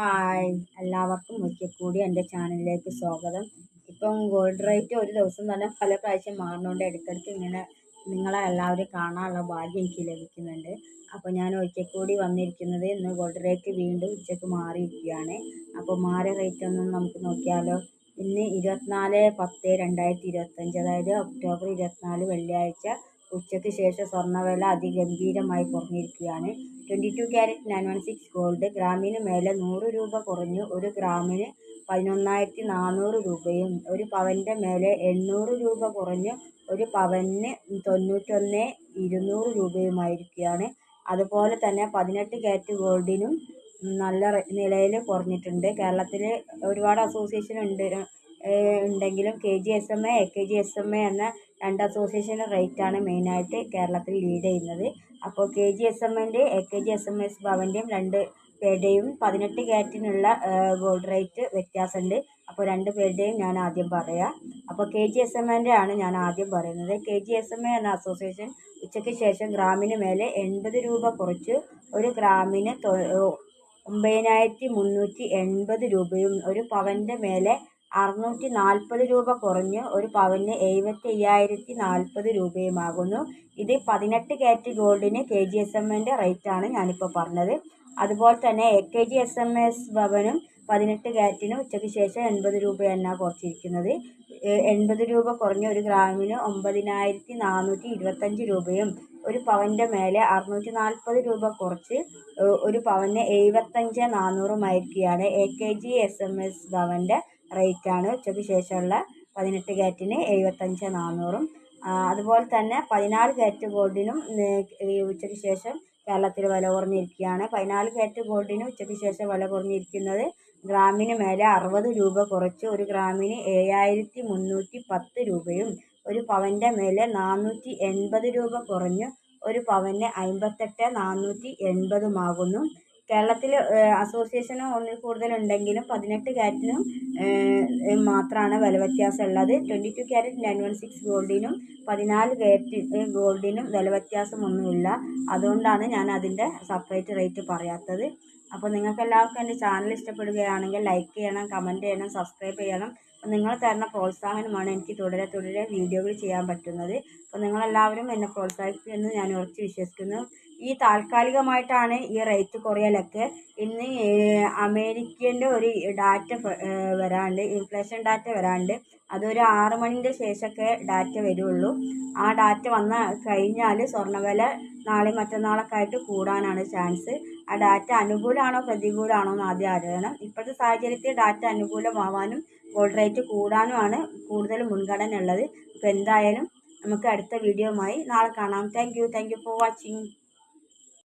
Hi എല്ലാവർക്കും ഒരിക്കൽ കൂടി എന്റെ ചാനലിലേക്ക് സ്വാഗതം. ഇപ്പം ഗോൾഡ് റേറ്റ് ഒരു ദിവസം തന്നെ പല പ്രാവശ്യം മാറുന്നതുകൊണ്ട് ഇടയ്ക്കിടയ്ക്ക് ഇങ്ങനെ നിങ്ങളെ എല്ലാവരും കാണാനുള്ള ഭാഗ്യം എനിക്ക് ലഭിക്കുന്നുണ്ട്. അപ്പോൾ ഞാൻ ഒരിക്കൽ കൂടി വന്നിരിക്കുന്നത് ഇന്ന് ഗോൾഡ് റേറ്റ് വീണ്ടും ഉച്ചയ്ക്ക് മാറിയിരിക്കുകയാണ്. അപ്പോൾ മാറിയ റേറ്റ് ഒന്നും നമുക്ക് നോക്കിയാലോ. ഇന്ന് ഇരുപത്തിനാല് പത്ത് രണ്ടായിരത്തി ഇരുപത്തഞ്ച് അതായത് ഒക്ടോബർ ഇരുപത്തിനാല് വെള്ളിയാഴ്ച ഉച്ചയ്ക്ക് ശേഷം സ്വർണവില അതിഗംഭീരമായി കുറഞ്ഞിരിക്കുകയാണ്. Twenty two carat nine one six gold ഗ്രാമിന് മേലെ നൂറ് രൂപ കുറഞ്ഞ് ഒരു ഗ്രാമിന് പതിനൊന്നായിരത്തി നാനൂറ് രൂപയും ഒരു പവന്റെ മേലെ എണ്ണൂറ് രൂപ കുറഞ്ഞ് ഒരു പവന് തൊണ്ണൂറ്റൊന്ന് ഇരുന്നൂറ് രൂപയുമായിരിക്കുകയാണ്. അതുപോലെ തന്നെ പതിനെട്ട് ക്യാരറ്റ് ഗോൾഡിനും നല്ല നിലയിൽ കുറഞ്ഞിട്ടുണ്ട്. കേരളത്തിൽ ഒരുപാട് അസോസിയേഷൻ ഉണ്ട്. ഉണ്ടെങ്കിലും K G S M A A K G S M A എന്ന രണ്ട് ആണ് റേറ്റാണ് മെയിനായിട്ട് കേരളത്തിൽ ലീഡ് ചെയ്യുന്നത്. അപ്പോൾ കെ ജി എസ് എമ്മിന്റെ A K G S M S ഭവന്റെയും രണ്ട് പേരുടെയും പതിനെട്ട് ക്യാരറ്റിനുള്ള ഗോൾഡ് റേറ്റ് വ്യത്യാസമുണ്ട്. അപ്പോൾ രണ്ട് പേരുടെയും ഞാൻ ആദ്യം പറയാം. അപ്പോൾ കെ ജി എസ് എം എന്റെ ആണ് ഞാൻ ആദ്യം പറയുന്നത്. K G S M A എന്ന അസോസിയേഷൻ ഉച്ചയ്ക്ക് ശേഷം ഗ്രാമിന് മേലെ എൺപത് രൂപ കുറച്ച് ഒരു ഗ്രാമിന് ഒമ്പതിനായിരത്തി മുന്നൂറ്റി എൺപത് രൂപയും ഒരു പവന്റെ മേലെ അറുന്നൂറ്റി നാൽപ്പത് രൂപ കുറഞ്ഞ് ഒരു പവന് എഴുപത്തി അയ്യായിരത്തി നാൽപ്പത് രൂപയുമാകുന്നു. ഇത് പതിനെട്ട് ക്യാരറ്റ് ഗോൾഡിന് കെ ജി എസ് എമ്മിന്റെ റേറ്റാണ് ഞാനിപ്പോൾ പറഞ്ഞത്. അതുപോലെ തന്നെ A K G S M S ഭവനും പതിനെട്ട് ക്യാരറ്റിന് ഉച്ചയ്ക്ക് ശേഷം എൺപത് രൂപയാണ് കുറച്ചിരിക്കുന്നത്. എൺപത് രൂപ കുറഞ്ഞ ഒരു ഗ്രാമിന് ഒമ്പതിനായിരത്തി നാനൂറ്റി ഇരുപത്തഞ്ച് രൂപയും ഒരു പവന്റെ മേലെ അറുന്നൂറ്റി നാൽപ്പത് രൂപ കുറച്ച് ഒരു പവന് എഴുപത്തഞ്ച് നാനൂറുമായിരിക്കുകയാണ് A K G S M S ഭവന്റെ റേറ്റാണ്. ഉച്ചയ്ക്ക് ശേഷമുള്ള പതിനെട്ട് ക്യാരറ്റിന് എഴുപത്തഞ്ച് നാനൂറും അതുപോലെ തന്നെ പതിനാല് ക്യാരറ്റ് ഗോൾഡിനും ഉച്ചയ്ക്ക് ശേഷം കേരളത്തിൽ വില കുറഞ്ഞിരിക്കുകയാണ്. പതിനാല് ക്യാരറ്റ് ഗോൾഡിന് ഉച്ചയ്ക്ക് ശേഷം വില കുറഞ്ഞിരിക്കുന്നത് ഗ്രാമിന് മേലെ അറുപത് രൂപ കുറച്ച് ഒരു ഗ്രാമിന് ഏഴായിരത്തി മുന്നൂറ്റി പത്ത് രൂപയും ഒരു പവന്റെ മേലെ നാനൂറ്റി എൺപത് രൂപ കുറഞ്ഞ് ഒരു പവന് അമ്പത്തെട്ട് നാനൂറ്റി എൺപതുമാകുന്നു. കേരളത്തിൽ അസോസിയേഷൻ ഒന്നിൽ കൂടുതൽ ഉണ്ടെങ്കിലും പതിനെട്ട് ക്യാരറ്റിനും മാത്രമാണ് വില വ്യത്യാസം ഉള്ളത് twenty two carat nine one six ഗോൾഡിനും പതിനാല് ക്യാരറ്റ് ഗോൾഡിനും വില വ്യത്യാസമൊന്നുമില്ല. അതുകൊണ്ടാണ് ഞാൻ അതിന്റെ സെപ്പറേറ്റ് റേറ്റ് പറയാത്തത്. അപ്പോൾ നിങ്ങൾക്ക് എല്ലാവർക്കും എന്റെ ചാനൽ ഇഷ്ടപ്പെടുകയാണെങ്കിൽ ലൈക്ക് ചെയ്യണം കമന്റ് ചെയ്യണം സബ്സ്ക്രൈബ് ചെയ്യണം. നിങ്ങൾ തരുന്ന പ്രോത്സാഹനമാണ് എനിക്ക് തുടരെ തുടരെ വീഡിയോകൾ ചെയ്യാൻ പറ്റുന്നത്. അപ്പോൾ നിങ്ങളെല്ലാവരും എന്നെ പ്രോത്സാഹിപ്പിക്കുമെന്ന് ഞാൻ ഉറച്ച് വിശ്വസിക്കുന്നു. ഈ താൽക്കാലികമായിട്ടാണ് ഈ റേറ്റ് കുറയലൊക്കെ. ഇന്ന് അമേരിക്കന്റെ ഒരു ഡാറ്റ വരാണ്ട് ഇൻഫ്ലേഷൻ ഡാറ്റ വരാണ്ട് അതൊരു ആറ് മണിന്റെ ശേഷമൊക്കെ ഡാറ്റ വരുള്ളൂ. ആ ഡാറ്റ വന്ന കഴിഞ്ഞാൽ സ്വർണവില നാളെ മറ്റന്നാളൊക്കെ ആയിട്ട് കൂടാനാണ് ചാൻസ്. ആ ഡാറ്റ അനുകൂലമാണോ പ്രതികൂലമാണോ എന്ന് ആദ്യം അറിയണം. ഇപ്പോഴത്തെ സാഹചര്യത്തിൽ ഡാറ്റ അനുകൂലമാവാനും ഗോൾഡ് റേറ്റ് കൂടാനുമാണ് കൂടുതൽ മുൻഗണന ഉള്ളത് അപ്പോൾ എന്തായാലും നമുക്ക് അടുത്ത വീഡിയോയുമായി നാളെ കാണാം. Thank you thank you for watching